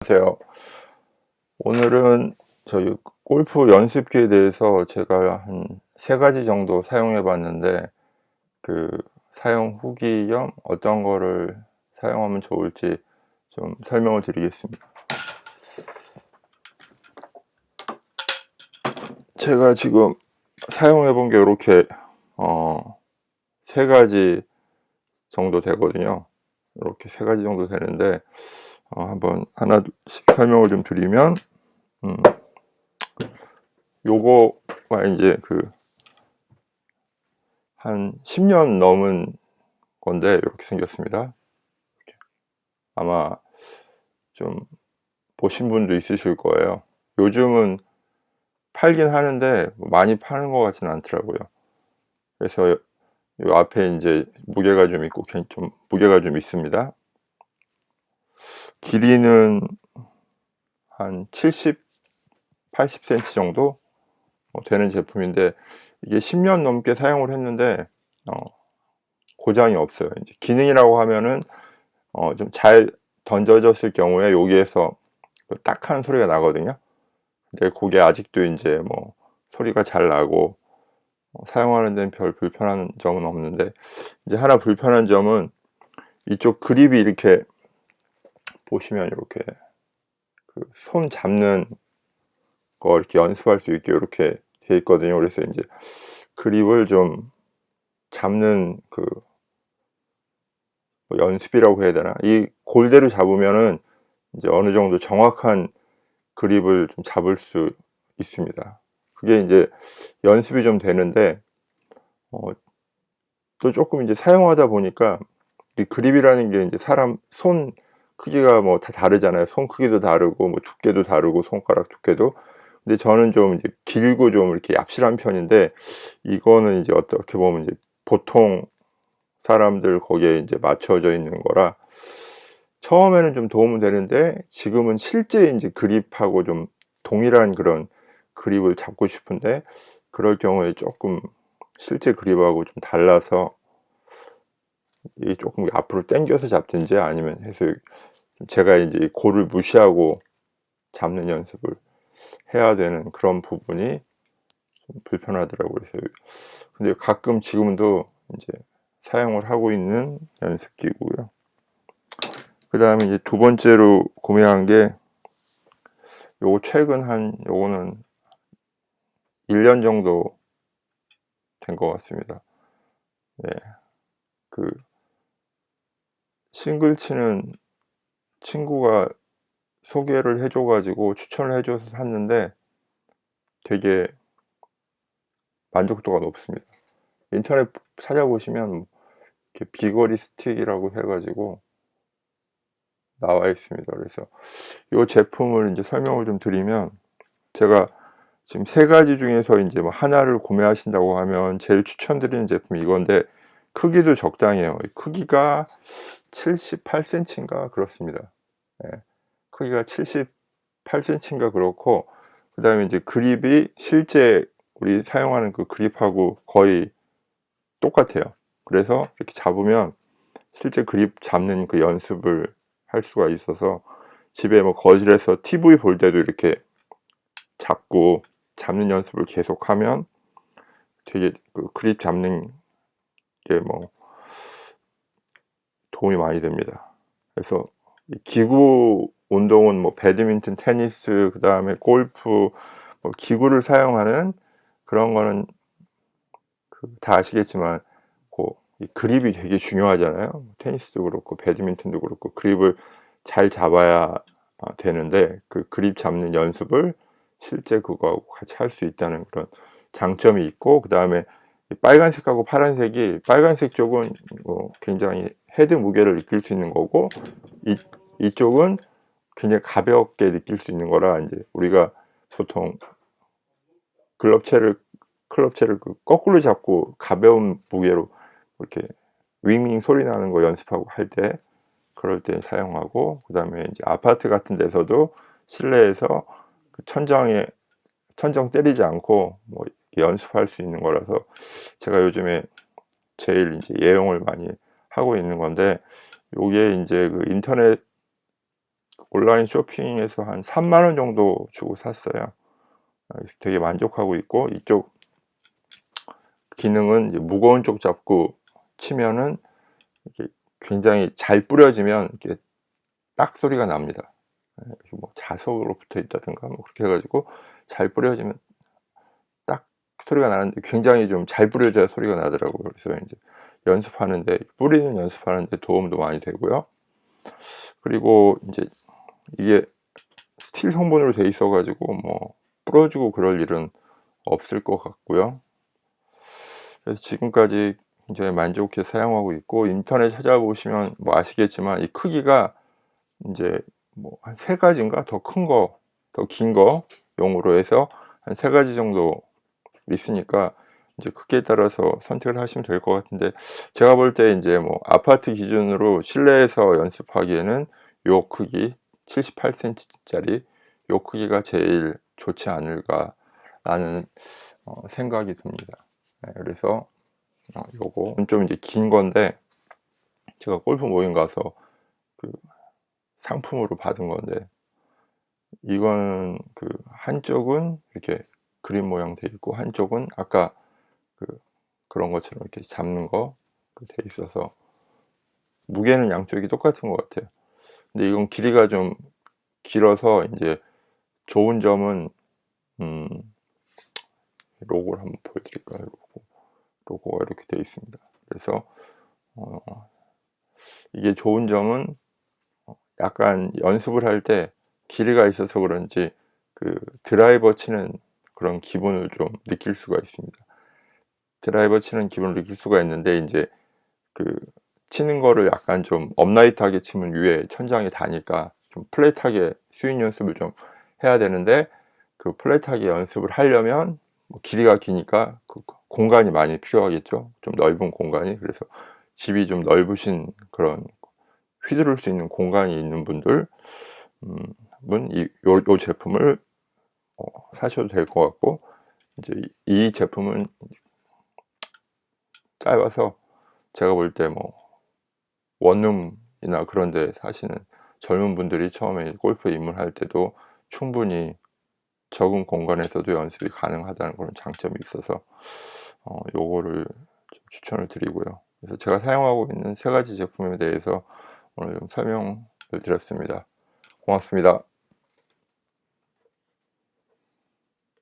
안녕하세요. 오늘은 저희 골프 연습기에 대해서 제가 한 세 가지 정도 사용해 봤는데 그 사용 후기 겸 어떤 거를 사용하면 좋을지 좀 설명을 드리겠습니다. 제가 지금 사용해 본 게 이렇게 어, 세 가지 정도 되거든요. 이렇게 세 가지 정도 되는데 어, 한번 하나씩 설명을 좀 드리면 음, 요거가 이제 그 한 10년 넘은 건데 이렇게 생겼습니다. 아마 좀 보신 분도 있으실 거예요. 요즘은 팔긴 하는데 많이 파는 것 같지는 않더라고요. 그래서 요 앞에 이제 무게가 좀 있고 괜- 좀 무게가 좀 있습니다. 길이는 한 70, 80cm 정도 어, 되는 제품인데 이게 10년 넘게 사용을 했는데 어, 고장이 없어요. 이제 기능이라고 하면은 어, 좀 잘 던져졌을 경우에 여기에서 그 딱한 소리가 나거든요. 근데 그게 아직도 이제 뭐 소리가 잘 나고 어, 사용하는 데는 별 불편한 점은 없는데 이제 하나 불편한 점은 이쪽 그립이 이렇게 보시면 이렇게 그 손 잡는 거 이렇게 연습할 수 있게 이렇게 돼 있거든요. 그래서 이제 그립을 좀 잡는 그 뭐 연습이라고 해야 되나? 이 골대로 잡으면은 이제 어느 정도 정확한 그립을 좀 잡을 수 있습니다. 그게 이제 연습이 좀 되는데 어, 또 조금 이제 사용하다 보니까 이 그립이라는 게 이제 사람 손 크기가 뭐 다 다르잖아요. 손 크기도 다르고 뭐 두께도 다르고 손가락 두께도. 근데 저는 좀 이제 길고 좀 이렇게 얍실한 편인데 이거는 이제 어떻게 보면 이제 보통 사람들 거기에 이제 맞춰져 있는 거라 처음에는 좀 도움은 되는데 지금은 실제 이제 그립하고 좀 동일한 그런 그립을 잡고 싶은데 그럴 경우에 조금 실제 그립하고 좀 달라서 이 조금 앞으로 당겨서 잡든지 아니면 해서 제가 이제 이 골을 무시하고 잡는 연습을 해야 되는 그런 부분이 좀 불편하더라고요. 그래서 근데 가끔 지금도 이제 사용을 하고 있는 연습기고요. 그 다음에 이제 두 번째로 구매한 게 요거 최근 한 요거는 1년 정도 된 것 같습니다. 네. 그 싱글 치는 친구가 소개를 해줘가지고 추천을 해줘서 샀는데 되게 만족도가 높습니다. 인터넷 찾아보시면 이렇게 비거리 스틱이라고 해가지고 나와 있습니다. 그래서 이 제품을 이제 설명을 좀 드리면 제가 지금 세 가지 중에서 이제 뭐 하나를 구매하신다고 하면 제일 추천드리는 제품이 이건데 크기도 적당해요. 크기가 78cm인가 그렇습니다. 예, 크기가 78cm인가 그렇고 그 다음에 이제 그립이 실제 우리 사용하는 그 그립하고 거의 똑같아요. 그래서 이렇게 잡으면 실제 그립 잡는 그 연습을 할 수가 있어서 집에 뭐 거실에서 TV 볼 때도 이렇게 잡고 잡는 연습을 계속하면 되게 그 그립 잡는 게 뭐 도움이 많이 됩니다. 그래서 이 기구 운동은 뭐 배드민턴, 테니스, 그 다음에 골프, 뭐 기구를 사용하는 그런 거는 아시겠지만 그이 그립이 되게 중요하잖아요. 테니스도 그렇고 배드민턴도 그렇고 그립을 잘 잡아야 아, 되는데 그 그립 잡는 연습을 실제 그거하고 같이 할 수 있다는 그런 장점이 있고 그 다음에 빨간색하고 파란색이 빨간색 쪽은 뭐 굉장히 헤드 무게를 느낄 수 있는 거고 이, 이쪽은 굉장히 가볍게 느낄 수 있는 거라 이제 우리가 보통 글럽체를 클럽체를 그 거꾸로 잡고 가벼운 무게로 이렇게 윙윙 소리 나는 거 연습하고 할 때 그럴 때 사용하고 그 다음에 이제 아파트 같은 데서도 실내에서 그 천장에 천정 때리지 않고 뭐 연습할 수 있는 거라서 제가 요즘에 제일 이제 예용을 많이 하고 있는 건데 요게 이제 그 인터넷 온라인 쇼핑에서 한 3만 원 정도 주고 샀어요. 아, 되게 만족하고 있고 이쪽 기능은 무거운 쪽 잡고 치면은 굉장히 잘 뿌려지면 이렇게 딱 소리가 납니다. 예, 뭐 자석으로 붙어 있다든가 뭐 그렇게 해가지고 잘 뿌려지면 딱 소리가 나는데 굉장히 좀 잘 뿌려져야 소리가 나더라고요. 그래서 이제 연습하는데 뿌리는 연습하는데 도움도 많이 되고요. 그리고 이제 이게 스틸 성분으로 돼 있어 가지고 뭐 부러지고 그럴 일은 없을 것 같고요. 그래서 지금까지 굉장히 만족해 사용하고 있고 인터넷 찾아보시면 뭐 아시겠지만 이 크기가 이제 뭐 한 세 가지인가 더 큰 거, 더 긴 거 용으로 해서 한 세 가지 정도 있으니까 이제 크기에 따라서 선택을 하시면 될 것 같은데 제가 볼 때 이제 뭐 아파트 기준으로 실내에서 연습하기에는 요 크기 78cm짜리 요 크기가 제일 좋지 않을까 라는 어, 생각이 듭니다. 네, 그래서 어, 요거 좀 이제 긴 건데 제가 골프 모임 가서 그 상품으로 받은 건데 이건 그 한쪽은 이렇게 그림 모양 돼 있고 한쪽은 아까 그 그런 것처럼 이렇게 잡는 거 돼 있어서 무게는 양쪽이 똑같은 것 같아요. 근데 이건 길이가 좀 길어서 이제 좋은 점은 음 로고를 한번 보여드릴까요? 로고. 로고가 이렇게 되어 있습니다. 그래서 어, 이게 좋은 점은 약간 연습을 할 때 길이가 있어서 그런지 그 드라이버 치는 그런 기분을 좀 느낄 수가 있습니다. 드라이버 치는 기분을 느낄 수가 있는데 이제 그 치는 거를 약간 좀 업라이트하게 치면 위에 천장이 다니까 좀 플랫하게 스윙 연습을 좀 해야 되는데 그 플랫하게 연습을 하려면 뭐 길이가 기니까 그 공간이 많이 필요하겠죠. 좀 넓은 공간이 그래서 집이 좀 넓으신 그런 휘두를 수 있는 공간이 있는 분들 음, 이, 요, 요 제품을 어, 사셔도 될 것 같고 이제 이, 이 제품은 짧아서 제가 볼 때 뭐 원룸이나 그런 데 사시는 젊은 분들이 처음에 골프에 입문할 때도 충분히 적은 공간에서도 연습이 가능하다는 그런 장점이 있어서 어, 요거를 좀 추천을 드리고요. 그래서 제가 사용하고 있는 세 가지 제품에 대해서 오늘 좀 설명을 드렸습니다. 고맙습니다.